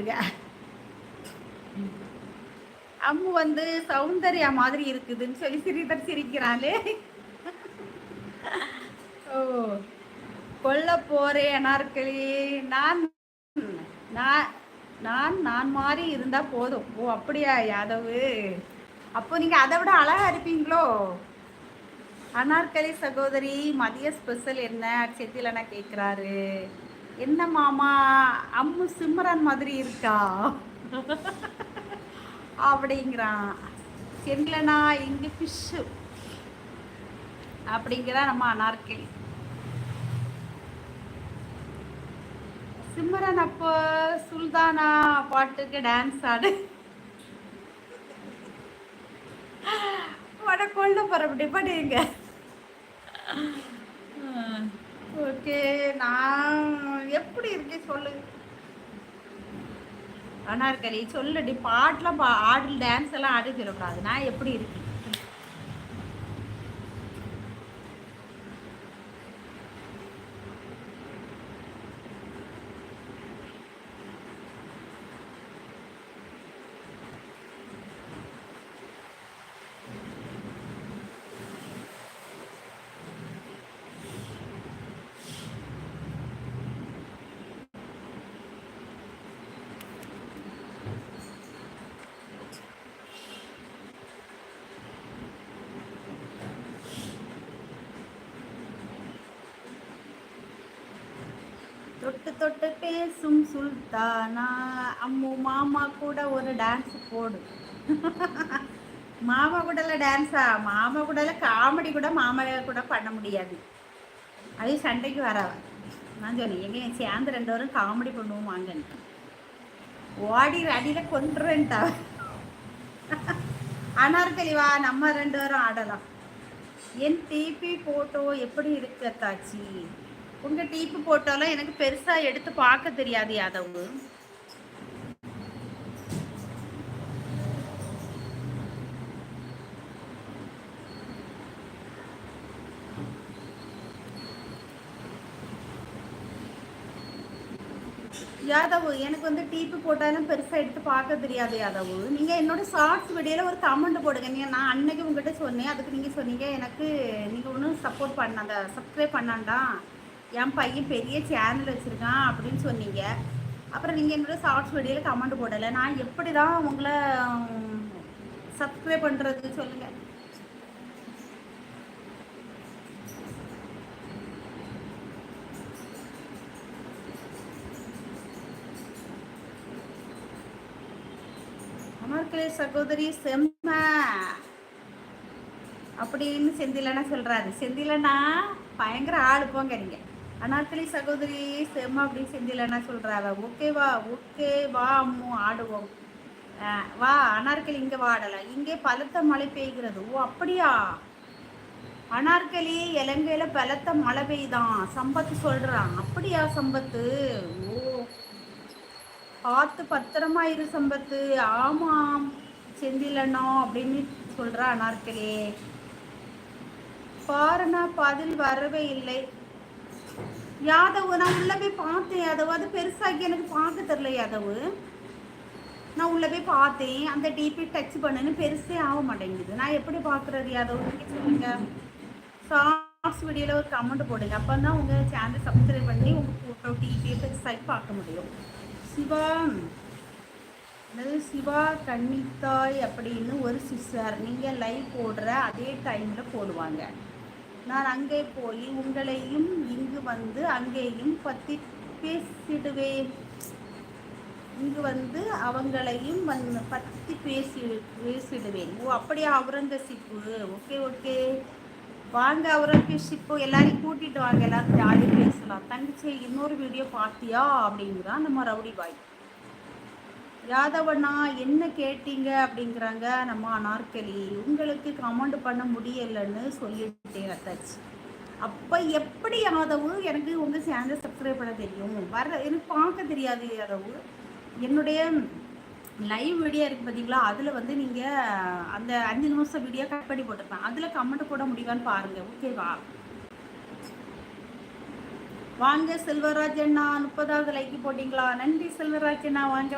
பார்த்துக்க அம்மு வந்து சௌந்தர்யா மாதிரி இருக்குதுன்னு சொல்லி சிறிதர் சிரிக்கிறாளே. ஓ கொல்ல போறேன் அனார்களே நான் நான் நான் நான் மாதிரி இருந்தா போதும். ஓ அப்படியா யாதவு? அப்போ நீங்க அதை விட அழகா இருப்பீங்களோ? அனார்களி சகோதரி மதிய ஸ்பெஷல் என்ன? செத்திலனா கேட்குறாரு என்ன மாமா அம்மு சிம்ரன் மாதிரி இருக்கா? அப்படிங்கிறான். சென்லனா இங்க ஃபிஷ்ஷு அப்படிங்கிறா நம்ம அனார்கலி சிம்ரன் அப்போ சுல்தானா பாட்டுக்கு டான்ஸ் ஆடு. வட கொள்ள போற அப்படி படிங்க ஓகே நான் எப்படி இருக்கு சொல்லு. அனார்கலி சொல்லுடி பாட்டெலாம் பா ஆடு டான்ஸ் எல்லாம் ஆடி சொல்லக்கூடாது நான் எப்படி இருக்கு? தொட்டு தொட்டு பேசும் சுல்தானா? அம்மு மாமா கூட ஒரு டான்ஸ் போடு. மாமா கூடல டான்ஸா மாமா கூடல காமெடி கூட மாமா கூட பண்ண முடியாது. அது சண்டைக்கு வரவ. நான் சொன்னேன் எங்க சேர்ந்து ரெண்டு வரும் காமெடி பண்ணுவோம் வாங்கன்னு ஓடி அடியில் கொண்டுறேன்ட்டா அனார்கலிவா நம்ம ரெண்டு பேரும் ஆடலாம். என் டிபி போட்டோ எப்படி இருக்கு தாச்சி உங்கள் டீப்பு போட்டாலும் எனக்கு பெருசாக எடுத்து பார்க்க தெரியாது யாதவ். யாதவ் எனக்கு வந்து டீப்பு போட்டாலும் பெருசாக எடுத்து பார்க்க தெரியாது யாதவ். நீங்கள் என்னோட ஷார்ட்ஸ் வீடியோவில் ஒரு கமெண்ட் போடுங்க. நீங்கள் நான் அன்னைக்கு உங்ககிட்ட சொன்னேன். அதுக்கு நீங்கள் சொன்னீங்க எனக்கு நீங்கள் ஒன்றும் சப்போர்ட் பண்ண சப்ஸ்கிரைப் பண்ணாண்டா என் பையன் பெரிய சேனல் வச்சுருக்கான் அப்படின்னு சொன்னீங்க. அப்புறம் நீங்கள் என்னோட ஷார்ட்ஸ் வீடியோவில் கமெண்ட் போடலை. நான் எப்படி தான் உங்களை சப்ஸ்கிரைப் பண்ணுறது சொல்லுங்கள் அமர்கலே சகோதரி செம்ம. அப்படின்னு செந்திலனா சொல்கிறாரு செந்திலனா பயங்கர ஆள் போங்க நீங்கள் அனார்கலி சகோதரி செம்ம அப்படின்னு செந்திலனா சொல்கிறாவ ஓகேவா ஓகே வா அம்மு ஆடுவோம். வா அனார்கலி இங்கே வாடலாம் இங்கே பலத்த மழை பெய்கிறது. ஓ அப்படியா? அனார்கலி இலங்கையில் பலத்த மழை பெய்தான் சம்பத்து சொல்கிறான் அப்படியா சம்பத்து? ஓ பார்த்து பத்திரமா இரு சம்பத்து. ஆமாம் செந்திலனோ அப்படின்னு சொல்கிறா அனார்கலி. பாருனா பதில் வரவே இல்லை. யாதவ் நான் உள்ள போய் பார்த்தேன் யாதவ். அது பெருசாக்கி எனக்கு பார்க்க தெரில யாதவ். நான் உள்ள போய் பார்த்தேன். அந்த டிபி டச் பண்ணுன்னு பெருசே ஆக மாட்டேங்குது. நான் எப்படி பார்க்குறது யாதவ்? நீங்கள் சொல்லுங்க. ஷார்ட்ஸ் வீடியோவில் ஒரு கமெண்ட் போடுங்க. அப்போ தான் உங்கள் சேனல் சப்ஸ்கிரைப் பண்ணி உங்கள் ஃபோட்டோ டிபியை பெருசாகி பார்க்க முடியும். சிவா அதாவது சிவா கன்னித்தாய் அப்படின்னு ஒரு சிஸ்டர் நீங்கள் லைவ் போடுற அதே டைமில் போடுவாங்க. நான் அங்கே போய் உங்களையும் இங்கு வந்து அங்கேயும் பற்றி பேசிடுவேன். இங்கு வந்து அவங்களையும் வந்து பற்றி பேசி பேசிடுவேன். ஓ அப்படியே அவுரங்கசீப்பு. Okay okay. வாங்க அவுரங்கசீப்பு. எல்லாரையும் கூட்டிகிட்டு வாங்க. எல்லாரும் ஜாலியாக பேசலாம். தங்கச்சி இன்னொரு வீடியோ பார்த்தியா அப்படிங்கிறான் நம்ம ரவுடி பாய். யாதவண்ணா என்ன கேட்டீங்க? அப்படிங்கிறாங்க நம்ம அனார்கலி. உங்களுக்கு கமெண்ட் பண்ண முடியலைன்னு சொல்லிட்டேன் அத்தாச்சு. அப்போ எப்படி யாதவு? எனக்கு உங்கள் சேனல் சப்ஸ்கிரைப் பண்ண தெரியும். வர எனக்கு பார்க்க தெரியாது யாதவு. என்னுடைய லைவ் வீடியோ இருக்குது பார்த்தீங்களா அதில் வந்து நீங்கள் அந்த அஞ்சு நிமிஷம் வீடியோ கட் பண்ணி போட்டிருப்பேன் அதில் கமெண்ட் போட முடியுமான்னு பாருங்கள் ஓகேவா வாங்க செல்வராஜ் அண்ணா முப்பதாவது லைக் போட்டிங்களா? நன்றி செல்வராஜ் அண்ணா. வாங்க.